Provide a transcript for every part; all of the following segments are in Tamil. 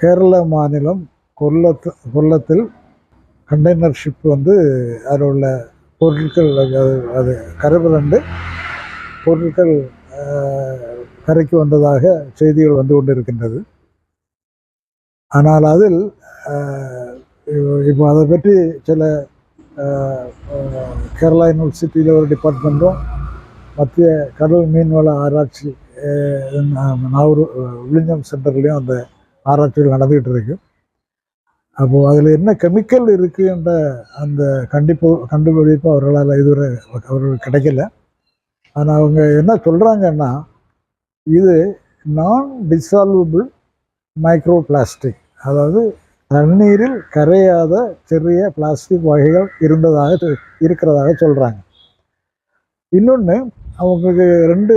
கேரள மாநிலம் கொல்லத்து கொல்லத்தில் கண்டெய்னர் ஷிப் வந்து அதில் உள்ள பொருட்கள் அது அது கரைபுரண்டு பொருட்கள் கரைக்கு வந்ததாக செய்திகள் வந்து கொண்டிருக்கின்றது. ஆனால் அதில் இப்போ- அதை பற்றி சில கேரளா யூனிவர்சிட்டியில் ஒரு டிபார்ட்மெண்ட்டும் மத்திய கடல் மீன்வள ஆராய்ச்சி நாகூர் அஹ், விழுஞ்சம் சென்டர்லேயும் அந்த ஆராய்ச்சிகள் நடந்துகிட்டு இருக்கு அப்போது அதில் என்ன கெமிக்கல் இருக்குன்ற அந்த கண்டிப்பு கண்டுபிடிப்பு அவர்களால் இதுவரை அவர்களுக்கு கிடைக்கல. ஆனால் அவங்க என்ன சொல்கிறாங்கன்னா இது நான் டிசால்வபிள் மைக்ரோ பிளாஸ்டிக் அதாவது தண்ணீரில் கரையாத சிறிய பிளாஸ்டிக் வகைகள் இருந்ததாக இருக்கிறதாக சொல்கிறாங்க இன்னொன்று அவங்களுக்கு ரெண்டு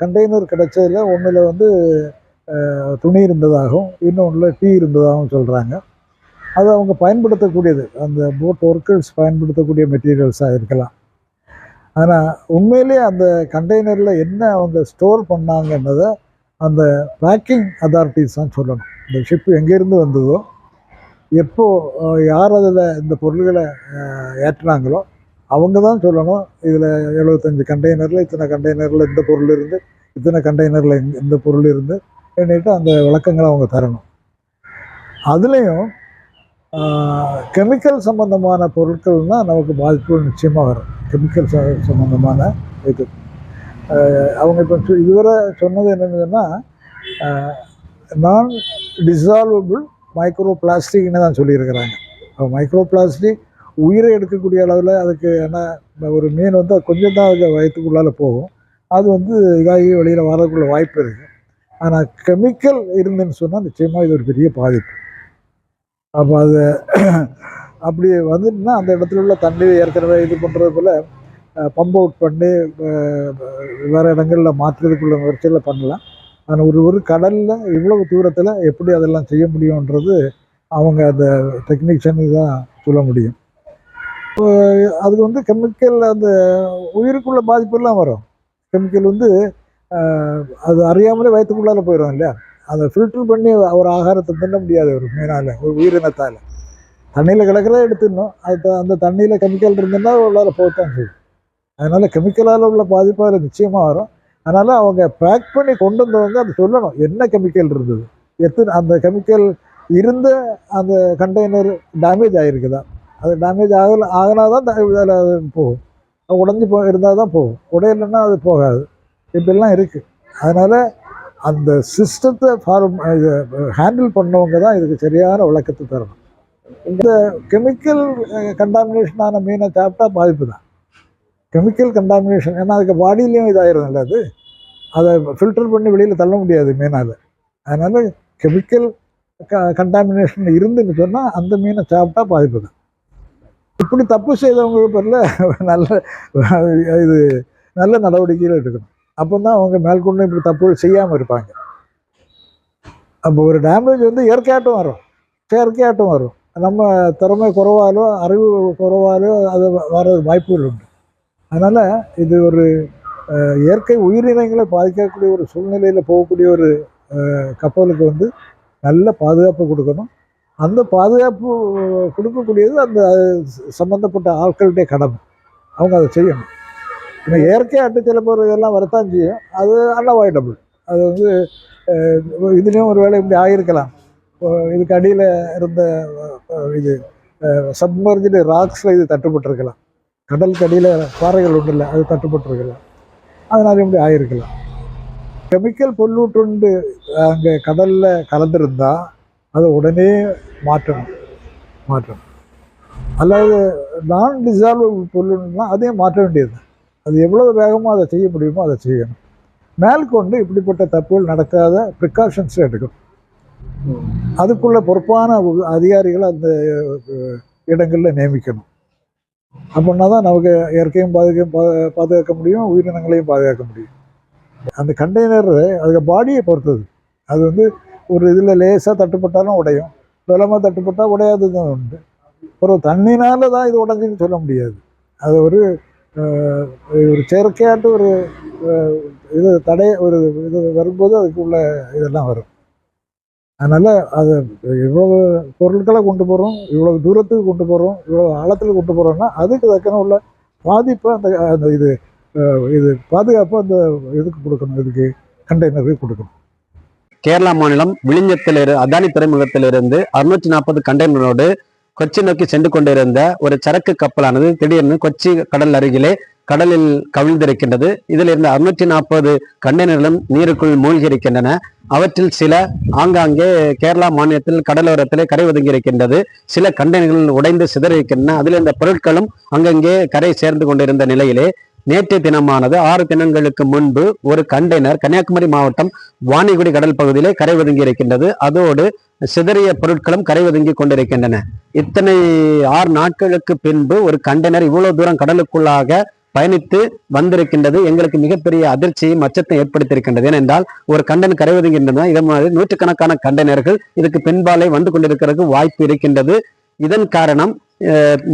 கண்டெய்னர் கிடைச்சதில் ஒன்றில் வந்து துணி இருந்ததாகவும் இன்னொன்றில் டீ இருந்ததாகவும் சொல்கிறாங்க அது அவங்க பயன்படுத்தக்கூடியது. அந்த போட் ஒர்க்கர்ஸ் பயன்படுத்தக்கூடிய மெட்டீரியல்ஸாக இருக்கலாம். ஆனால் உண்மையிலே அந்த கண்டெய்னரில் என்ன அவங்க ஸ்டோர் பண்ணாங்கன்றதை அந்த பேக்கிங் அத்தாரிட்டிஸ் தான் சொல்லணும். இந்த ஷிப் எங்கேருந்து வந்ததோ எப்போது யார் அதில் இந்த பொருள்களை ஏற்றினாங்களோ ஏற்றுனாங்களோ அவங்க தான் சொல்லணும். இதில் எழுபத்தஞ்சு கண்டெய்னரில் இத்தனை கண்டெய்னரில் இந்த பொருள் இருந்து இத்தனை கண்டெய்னரில் இந்த பொருள் இருந்து என்னட்டு அந்த விளக்கங்களை அவங்க தரணும். அதுலேயும் கெமிக்கல் சம்பந்தமான பொருட்கள்னால் நமக்கு பாதிப்புகள் நிச்சயமாக வரும். கெமிக்கல் சம்மந்தமான இது. அவங்க இப்போ இதுவரை சொன்னது என்னதுன்னா நான் டிசால்வபிள் மைக்ரோ பிளாஸ்டிக்னு தான் சொல்லியிருக்கிறாங்க. மைக்ரோ பிளாஸ்டிக் உயிரை எடுக்கக்கூடிய அளவில் அதுக்கு என்ன ஒரு மீன் வந்து அது கொஞ்சம் தான் அதுக்கு வயிற்றுக்குள்ளால போகும். அது வந்து இதாகி வெளியில் வரதுக்குள்ள வாய்ப்பு இருக்குது ஆனால் கெமிக்கல் இருந்துன்னு சொன்னால் நிச்சயமாக இது ஒரு பெரிய பாதிப்பு. அப்போ அது அப்படி வந்துட்டுனா அந்த இடத்துல உள்ள தண்ணி ஏற்கனவே இது பண்ணுறது போல் பம்ப் அவுட் பண்ணி வேறு இடங்களில் மாற்றுறதுக்குள்ள முயற்சிகளை பண்ணலாம். ஆனால் ஒரு ஒரு கடலில் இவ்வளவு தூரத்தில் எப்படி அதெல்லாம் செய்ய முடியுன்றது அவங்க அந்த டெக்னீஷியனுக்கு தான் சொல்ல முடியும். இப்போ அது வந்து கெமிக்கல் அந்த உயிருக்குள்ள பாதிப்பெல்லாம் வரும். கெமிக்கல் வந்து அது அறியாமலே வயிற்றுக்குள்ளால போயிடும் இல்லையா? அதை ஃபில்டர் பண்ணி ஒரு ஆகாரத்தை தின்ன முடியாது ஒரு மீனால் ஒரு உயிரினத்தால். தண்ணியில் கிடக்கிறத எடுத்துடணும். அது அந்த தண்ணியில் கெமிக்கல் இருந்ததுன்னா உள்ளால் போகத்தான் செய்யும். அதனால் கெமிக்கலால் உள்ள பாதிப்பு நிச்சயமாக வரும். அதனால் அவங்க பேக் பண்ணி கொண்டு வந்தவங்க அது சொல்லணும். என்ன கெமிக்கல் இருந்தது? எத்தனை அந்த கெமிக்கல் இருந்த அந்த கண்டெய்னர் டேமேஜ் ஆகிருக்குதா அது டேமேஜ் ஆகல ஆகினா தான் போகும். உடஞ்சி போ இருந்தால் தான் போகும். உடையலைன்னா அது போகாது. இப்படிலாம் இருக்குது அதனால் அந்த சிஸ்டத்தை ஃபார்ம் ஹேண்டில் பண்ணவங்க தான் இதுக்கு சரியான விளக்கத்தை தரணும். இந்த கெமிக்கல் கண்டாமினேஷனான மீனை சாப்பிட்டா பாதிப்பு தான். கெமிக்கல் கண்டாமினேஷன் ஏன்னா அதுக்கு பாடியிலையும் இதாயிரும்ல அது. அதை ஃபில்டர் பண்ணி வெளியில் தள்ள முடியாது மீனால். அதனால் கெமிக்கல் க கண்டாமினேஷன் இருந்துன்னு சொன்னால் அந்த மீனை சாப்பிட்டா பாதிப்பு தான். இப்படி தப்பு செய்தவங்க பேரில் நல்ல இது நல்ல நடவடிக்கைகள் எடுக்கணும். அப்போ தான் அவங்க மேற்கொண்டு இப்படி தப்புகள் செய்யாமல் இருப்பாங்க. அப்போ ஒரு டேமேஜ் வந்து இயற்கையாட்டும் வரும். செயற்கையாட்டும் வரும். நம்ம திறமை குறைவாலோ அறிவு குறைவாலோ அது வர வாய்ப்புகள் உண்டு. அதனால் இது ஒரு இயற்கை உயிரினங்களை பாதிக்கக்கூடிய ஒரு சூழ்நிலையில் போகக்கூடிய ஒரு கப்பலுக்கு வந்து நல்ல பாதுகாப்பு கொடுக்கணும். அந்த பாதுகாப்பு கொடுக்கக்கூடியது அந்த சம்மந்தப்பட்ட ஆட்களுடைய கடமை. அவங்க அதை செய்யணும். இந்த இயற்கை அட்டுச்சில போகிற வரத்தான் செய்யும். அது அன்அவாய்டபுள் அது வந்து இதுலேயும் ஒரு வேளை இப்படி ஆகியிருக்கலாம் இதுக்கு அடியில் இருந்த இது சப்மர்ஜிடு ராக்ஸில் இது தட்டுப்பட்டிருக்கலாம். கடலுக்கு அடியில் பாறைகள் ஒன்றும் இல்லை அது தட்டுப்பட்டிருக்கலாம். அதனால் இப்படி ஆகியிருக்கலாம் கெமிக்கல் பொல்லூட்டுண்டு அங்கே கடலில் கலந்துருந்தால் அதை உடனே மாற்றணும். மாற்றணும். அல்லாது நான் டிசால்வ் பொல்யூட்னா அதையும் மாற்ற வேண்டியது அது எவ்வளோ வேகமாக அதை செய்ய முடியுமோ அதை செய்யணும். மேற்கொண்டு இப்படிப்பட்ட தப்புகள் நடக்காத ப்ரிகாஷன்ஸ் எடுக்கணும். அதுக்குள்ள பொறுப்பான அதிகாரிகளை அந்த இடங்களில் நியமிக்கணும். அப்படின்னா தான் நமக்கு இயற்கையும் பாதுகா பா- பாதுகாக்க முடியும் உயிரினங்களையும் பாதுகாக்க முடியும். அந்த கண்டெய்னர் அதுக்கு பாடியை பொறுத்தது. அது வந்து ஒரு இதில் லேசாக தட்டுப்பட்டாலும் உடையும். பலமாக தட்டுப்பட்டால் உடையாது தான் உண்டு. அப்புறம் தண்ணினால தான் இது உடஞ்சுன்னு சொல்ல முடியாது. அது ஒரு ஒரு செயற்கையாட்டு ஒரு இது தடை ஒரு இது வரும்போது அதுக்கு உள்ள இதெல்லாம் வரும். அதனால் அது இவ்வளவு பொருட்களை கொண்டு போகிறோம் இவ்வளவு தூரத்துக்கு கொண்டு போகிறோம் இவ்வளவு ஆழத்தில் கொண்டு போகிறோம்னா அதுக்கு தக்கன உள்ள பாதிப்பை அந்த அந்த இது இது பாதுகாப்பு அந்த இதுக்கு கொடுக்கணும் இதுக்கு கண்டெய்னருக்கு கொடுக்கணும். கேரளா மாநிலம் விழிஞ்சத்தில் அதானி துறைமுகத்திலிருந்து அறுநூற்றி நாற்பது கண்டெய்னரோடு கொச்சி நோக்கி சென்று கொண்டிருந்த ஒரு சரக்கு கப்பலானது திடீர்னு கொச்சி கடல் அருகிலே கடலில் கவிழ்ந்திருக்கின்றது. இதில் இருந்த அறுநூற்றி நாற்பது கண்டெய்னர்களும் நீருக்குள் மூழ்கி இருக்கின்றன அவற்றில் சில ஆங்காங்கே கேரளா மாநிலத்தில் கடலோரத்திலே கரை ஒதுங்கி இருக்கின்றது சில கண்டெய்னர்கள் உடைந்து சிதறிருக்கின்றன அதில் இருந்த பொருட்களும் அங்கங்கே கரை சேர்ந்து கொண்டிருந்த நிலையிலே நேற்றைய தினமானது ஆறு தினங்களுக்கு முன்பு ஒரு கண்டெய்னர் கன்னியாகுமரி மாவட்டம் வாணிகுடி கடல் பகுதியிலே கரை ஒதுங்கி இருக்கின்றது. அதோடு சிதறிய பொருட்களும் கரை ஒதுங்கி கொண்டிருக்கின்றன. இத்தனை ஆறு நாட்களுக்கு பின்பு ஒரு கண்டெய்னர் இவ்வளவு தூரம் கடலுக்குள்ளாக பயணித்து வந்திருக்கின்றது. எங்களுக்கு மிகப்பெரிய அதிர்ச்சியும் அச்சத்தை ஏற்படுத்தியிருக்கின்றது. ஏனென்றால் ஒரு கண்டன் கரை ஒதுங்கின்றன இதன் மாதிரி நூற்றுக்கணக்கான கண்டெய்னர்கள் இதுக்கு பின்பாலே வந்து கொண்டிருக்கிறதுக்கு வாய்ப்பு இருக்கின்றது. இதன் காரணம்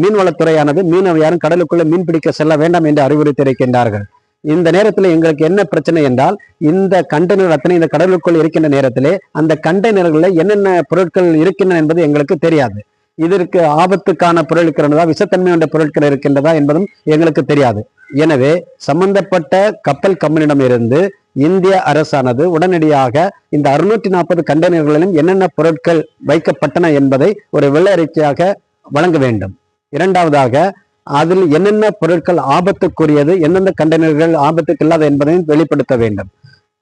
மீன்வளத்துறையானது மீனவ யாரும் கடலுக்குள்ள மீன் பிடிக்க செல்ல வேண்டாம் என்று அறிவுறுத்தியிருக்கின்றார்கள் இந்த நேரத்தில் எங்களுக்கு என்ன பிரச்சனை என்றால் இந்த கண்டெய்னர் அத்தனை இந்த கடலுக்குள் இருக்கின்ற நேரத்திலே அந்த கண்டெய்னர்களில் என்னென்ன பொருட்கள் இருக்கின்றன என்பது எங்களுக்கு தெரியாது. இதற்கு ஆபத்துக்கான பொருள் இருக்கிறதா விஷத்தன்மை கொண்ட பொருட்கள் இருக்கின்றதா என்பதும் எங்களுக்கு தெரியாது. எனவே சம்பந்தப்பட்ட கப்பல் கம்பெனியிடம் இருந்து இந்திய அரசானது உடனடியாக இந்த அறுநூற்றி நாற்பது கண்டெய்னர்களிலும் என்னென்ன பொருட்கள் வைக்கப்பட்டன என்பதை ஒரு வெள்ள அறிக்கையாக வழங்க வேண்டும். இரண்டாவதாக அதில் என்னென்ன பொருட்கள் ஆபத்துக்குரியது எந்தெந்த கண்டெய்னர்கள் ஆபத்துக்கு இல்லாத என்பதையும் வெளிப்படுத்த வேண்டும்.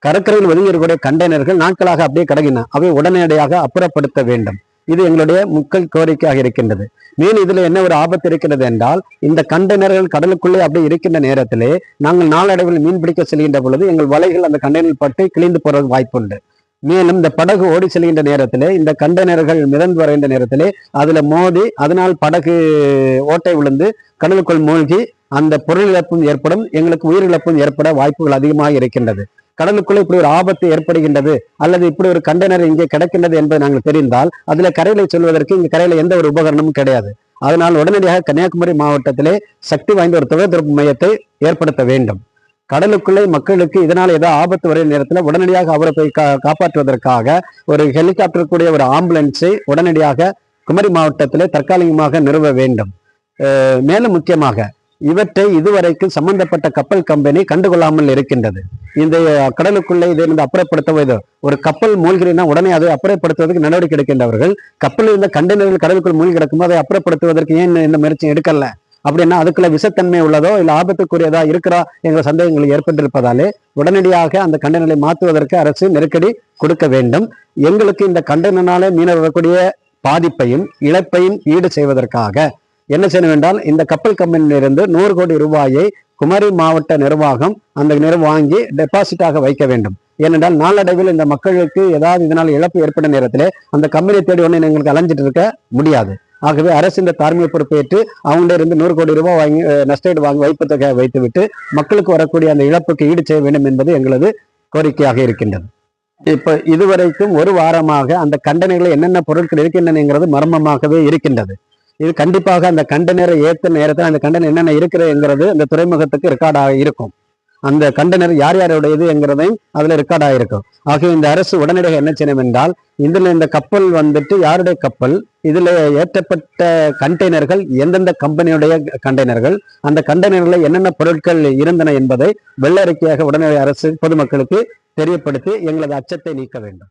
கடற்கரையில் ஒதுங்கியிருக்கக்கூடிய கண்டெய்னர்கள் நாட்களாக அப்படியே கடகின அவை உடனடியாக அப்புறப்படுத்த வேண்டும். இது எங்களுடைய முக்கள் கோரிக்கையாக இருக்கின்றது. மேலும் இதுல என்ன ஒரு ஆபத்து இருக்கிறது என்றால் இந்த கண்டெய்னர்கள் கடலுக்குள்ளே அப்படியே இருக்கின்ற நேரத்திலே நாங்கள் நாளடைவில் மீன் பிடிக்க செல்கின்ற பொழுது எங்கள் வலைகள் அந்த கண்டெய்னர் பட்டு கிழிந்து போறது வாய்ப்புண்டு. மேலும் இந்த படகு ஓடி செல்கின்ற நேரத்திலே இந்த கண்டெய்னர்கள் மிதந்து வருகின்ற நேரத்திலே அதுல மோதி அதனால் படகு ஓட்டை விழுந்து கடலுக்குள் மூழ்கி அந்த பொருள் இழப்பும் ஏற்படும் எங்களுக்கு உயிரிழப்பும் ஏற்பட வாய்ப்புகள் அதிகமாக இருக்கின்றது. கடலுக்குள்ள இப்படி ஒரு ஆபத்து ஏற்படுகின்றது அல்லது இப்படி ஒரு கண்டெய்னர் இங்கே கிடக்கின்றது என்பது நாங்கள் தெரிந்தால் அதுல கரையில சொல்வதற்கு இங்க கரையில எந்த ஒரு உபகரணமும் கிடையாது. அதனால் உடனடியாக கன்னியாகுமரி மாவட்டத்திலே சக்தி வாய்ந்த ஒரு தொலைத்தொடர்பு மையத்தை ஏற்படுத்த வேண்டும். கடலுக்குள்ளே மக்களுக்கு இதனால் ஏதோ ஆபத்து வரைய நேரத்தில் உடனடியாக அவரை போய் கா காப்பாற்றுவதற்காக ஒரு ஹெலிகாப்டர் கூடிய ஒரு ஆம்புலன்ஸை உடனடியாக குமரி மாவட்டத்திலே தற்காலிகமாக நிறுவ வேண்டும். மேலும் முக்கியமாக இவற்றை இதுவரைக்கும் சம்பந்தப்பட்ட கப்பல் கம்பெனி கண்டுகொள்ளாமல் இருக்கின்றது. இந்த கடலுக்குள்ளே இதை இருந்து அப்புறப்படுத்த ஒரு கப்பல் மூழ்கிறீனா உடனே அதை அப்புறப்படுத்துவதற்கு நடவடிக்கை எடுக்கின்றவர்கள் கப்பலில் இருந்த கண்டெய்னர்கள் கடலுக்குள் மூழ்கி கிடக்கும் அதை அப்புறப்படுத்துவதற்கு ஏன் இந்த முயற்சி எடுக்கல? அப்படின்னா அதுக்குள்ள விஷத்தன்மை உள்ளதோ இல்லை ஆபத்துக்குரியதா இருக்கிறா என்ற சந்தேகங்கள் ஏற்பட்டிருப்பதாலே உடனடியாக அந்த கண்டனங்களை மாற்றுவதற்கு அரசு நெருக்கடி கொடுக்க வேண்டும். எங்களுக்கு இந்த கண்டெய்னரால மீனவர் வரக்கூடிய பாதிப்பையும் இழப்பையும் ஈடு செய்வதற்காக என்ன செய்ய வேண்டால் இந்த கப்பல் கம்பெனியிலிருந்து நூறு கோடி ரூபாயை குமரி மாவட்ட நிர்வாகம் அந்த நிறம் வாங்கி டெபாசிட்டாக வைக்க வேண்டும். ஏனென்றால் நாளடைவில் இந்த மக்களுக்கு ஏதாவது இதனால் இழப்பு ஏற்பட்ட நேரத்தில் அந்த கம்பெனியை தேடி ஒன்று எங்களுக்கு அலைஞ்சிட்டு இருக்க முடியாது. ஆகவே அரசு இந்த தார்மீக பொறுப்பேற்று அவங்கள்ட்ட இருந்து நூறு கோடி ரூபாய் வாங்கி நஷ்டஈடு வாங்கி வைப்பு தொகையை வைத்துவிட்டு மக்களுக்கு வரக்கூடிய அந்த இழப்புக்கு ஈடு செய்ய வேண்டும் என்பது எங்களது கோரிக்கையாக இருக்கின்றது. இப்ப இதுவரைக்கும் ஒரு வாரமாக அந்த கண்டனைகளில் என்னென்ன பொருட்கள் இருக்கின்றனங்கிறது மர்மமாகவே இருக்கின்றது. இது கண்டிப்பாக அந்த கண்டனரை ஏற்ற நேரத்தில் அந்த கண்டனம் என்னென்ன இருக்கிறதுங்கிறது அந்த துறைமுகத்துக்கு ரெக்கார்டாக இருக்கும். அந்த கண்டெய்னர் யார் யாருடையது என்கிறதையும் அதுல ரெக்கார்ட் ஆயிருக்கும். ஆகவே இந்த அரசு உடனடியாக என்ன செய்யணும் என்றால் இதுல இந்த கப்பல் வந்துட்டு யாருடைய கப்பல்? இதுல ஏற்றப்பட்ட கண்டெய்னர்கள் எந்தெந்த கம்பெனியுடைய கண்டெய்னர்கள் அந்த கண்டெய்னர்ல என்னென்ன பொருட்கள் இருந்தன என்பதை வெள்ளறிக்கையாக உடனடி அரசு பொதுமக்களுக்கு தெரியப்படுத்தி எங்களது அச்சத்தை நீக்க வேண்டும்.